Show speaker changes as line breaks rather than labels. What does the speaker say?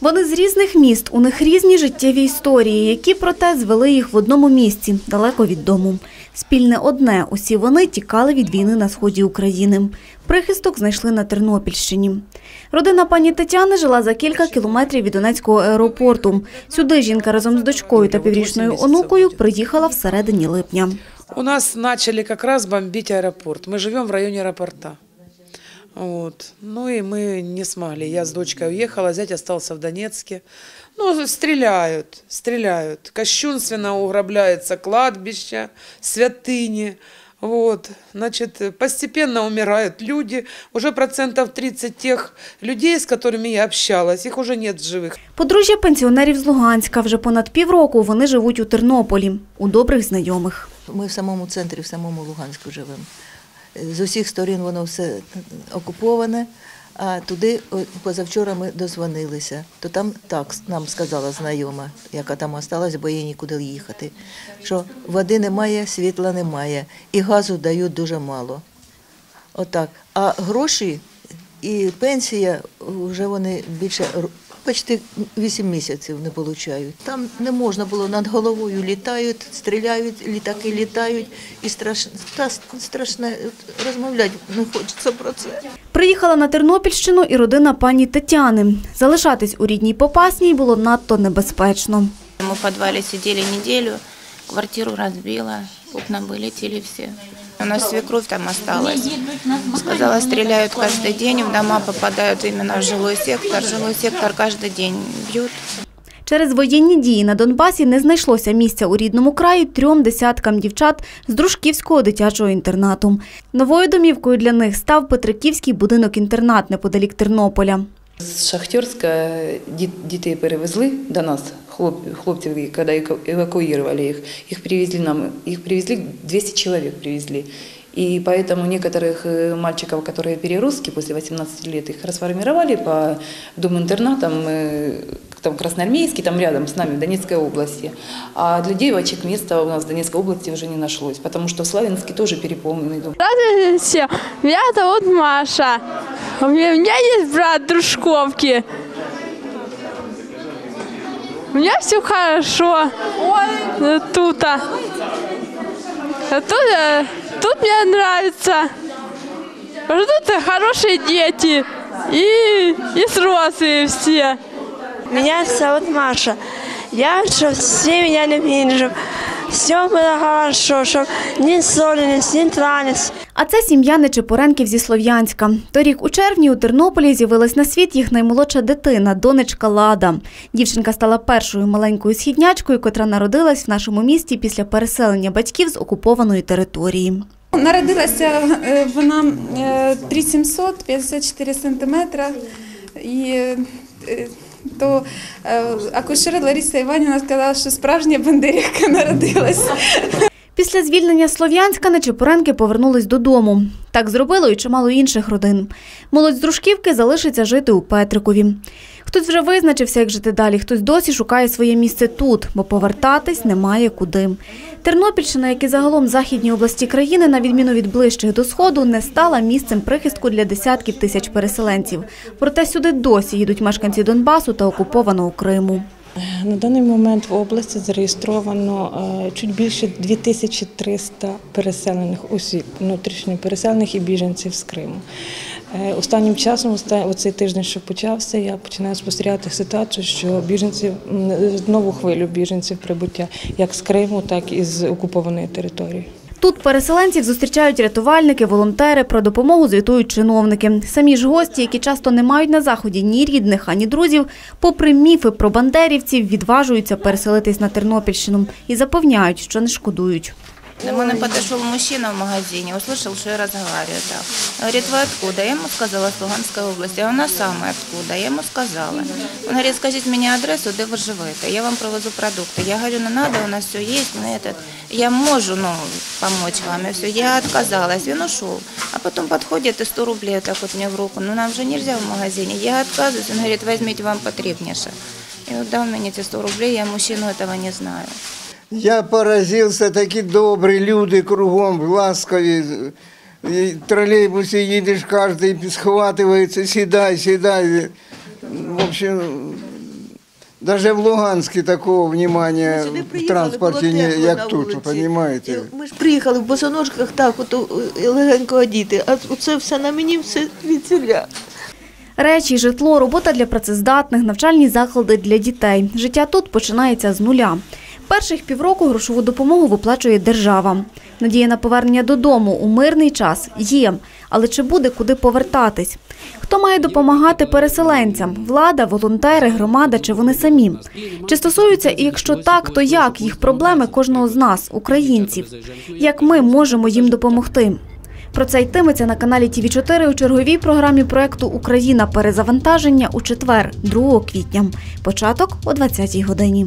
Вони з різних міст, у них різні життєві історії, які проте звели їх в одному місці, далеко від дому. Спільне одне – усі вони тікали від війни на сході України. Прихисток знайшли на Тернопільщині. Родина пані Тетяни жила за кілька кілометрів від Донецького аеропорту. Сюди жінка разом з дочкою та піврічною онукою приїхала всередині липня.
У нас начали как раз бомбить аэропорт. Мы живем в районе аэропорта. Вот. Ну и мы не смогли. Я с дочкой уехала, зять остался в Донецке. Ну, стреляют, стреляют. Кощунственно уграбляется кладбище, святыни. Вот, значит, постепенно умирают люди. Уже процентов 30 тех людей, с которыми я общалась, их уже нет в живых.
Подружжя пенсіонерів з Луганська. Вже понад півроку вони живуть у Тернополі, у добрих знайомих.
Ми в самому центрі, в самому Луганську живемо. З усіх сторін воно все окуповане, а туди позавчора ми дозвонилися. То там так нам сказала знайома, яка там осталась, бо їй нікуди їхати, що води немає, світла немає, і газу дають дуже мало. Отак. А гроші і пенсія вже вони більше почти 8 місяців не получають. Там не можна було над головою літають, стріляють, літаки літають, і страшно, та страшне розмовляти не хочеться про це.
Приїхала на Тернопільщину і родина пані Тетяни. Залишатись у рідній Попасній було надто небезпечно.
Мы в подвале сидели неделю, квартиру разбила, окна вылетели все. У нас свекровь там осталась. Сказала, стреляют каждый день, в дома попадают именно в жилой сектор. Жилой сектор каждый день бьют.
Через воєнні дії на Донбасі не знайшлося місця у рідному краї трьом десяткам дівчат з Дружківського дитячого інтернату. Новою домівкою для них став Петриківський будинок-інтернат неподалік Тернополя.
З Шахтерська діт- дітей перевезли до нас, хлоп, хлопців, коли еко- евакуювали їх. Їх привезли нам, їх привезли, 200 чоловік привезли. И поэтому некоторых э, мальчиков, которые переростки после 18 лет, их расформировали по дом-интернатам, э, там Красноармейский, там рядом с нами, в Донецкой области. А для девочек места у нас в Донецкой области уже не нашлось, потому что в Славянске тоже переполненный дом.
Здравствуйте, меня зовут Маша. У меня, у меня есть брат Дружковки. У меня все хорошо. Э, Тут. а. А Тут, э, тут мне нравится. Тут хорошие дети. И, и взрослые все.
Меня зовут Маша. Я, все меня любили, все было хорошо, не ссорились, не дрались.
А це сім'я Нечипоренків зі Слов'янська. Торік у червні у Тернополі з'явилась на світ їх наймолодша дитина, донечка Лада. Дівчинка стала першою маленькою східнячкою, котра народилась в нашому місті після переселення батьків з окупованої території.
Народилася е, вона е, 3700, 54 сантиметра. І е, то е, акушер Лариса Іванівна сказала, що справжня бандерівка народилась.
Після звільнення Слов'янська Нечипоренки повернулись додому. Так зробило і чимало інших родин. Молодь з Дружківки залишиться жити у Петрикові. Хтось вже визначився, як жити далі, хтось досі шукає своє місце тут, бо повертатись немає куди. Тернопільщина, як і загалом західні області країни, на відміну від ближчих до сходу, не стала місцем прихистку для десятків тисяч переселенців. Проте сюди досі їдуть мешканці Донбасу та окупованого Криму.
На даний момент в області зареєстровано е, чуть більше 2300 переселених осіб, внутрішньо переселених і біженців з Криму. Е, Останнім часом, оцей тиждень, що почався, я починаю спостерігати ситуацію, що біженців нову хвилю біженців прибуття як з Криму, так і з окупованої території.
Тут переселенців зустрічають рятувальники, волонтери, про допомогу звітують чиновники. Самі ж гості, які часто не мають на заході ні рідних, ані друзів, попри міфи про бандерівців, відважуються переселитись на Тернопільщину і запевняють, що не шкодують.
До мене подошел мужчина в магазине, услышал, что я разговариваю так. Говорит, вы откуда? Я ему сказала, с Луганской области. А вона саме откуда? Я ему сказала. Он говорит, скажите мені адресу, де ви живете. Я вам привезу продукти. Я говорю, не надо, у нас все есть. Мы этот, я можу ну, помочь вам. И все. Я отказалась. Він ушел. А потом подходит и 100 рублей вот так вот мне в руку. Ну, нам же нельзя в магазине. Я отказываюсь. Он говорит, возьмите вам потребнейше. И вот дал мне эти 100 рублей, я мужчину этого не знаю.
Я поразився, такі добрі люди кругом, ласкові. І в тролейбусі їдеш, кожен схватується, сідай, сідай. В общем, Даже в Луганске такого внимания в транспорті, як тут, розумієте?
Ми ж приїхали в босоножках так, от е, легенько одіти, а це все на мені, все від селя.
Речі, житло, робота для працездатних, навчальні заклади для дітей. Життя тут починається з нуля. Перших півроку грошову допомогу виплачує держава. Надія на повернення додому у мирний час є, але чи буде куди повертатись? Хто має допомагати переселенцям? Влада, волонтери, громада чи вони самі? Чи стосуються, і якщо так, то як їх проблеми кожного з нас, українців? Як ми можемо їм допомогти? Про це йтиметься на каналі ТВ 4 у черговій програмі проекту Україна перезавантаження у четвер, 2 квітня. Початок о 20-й годині.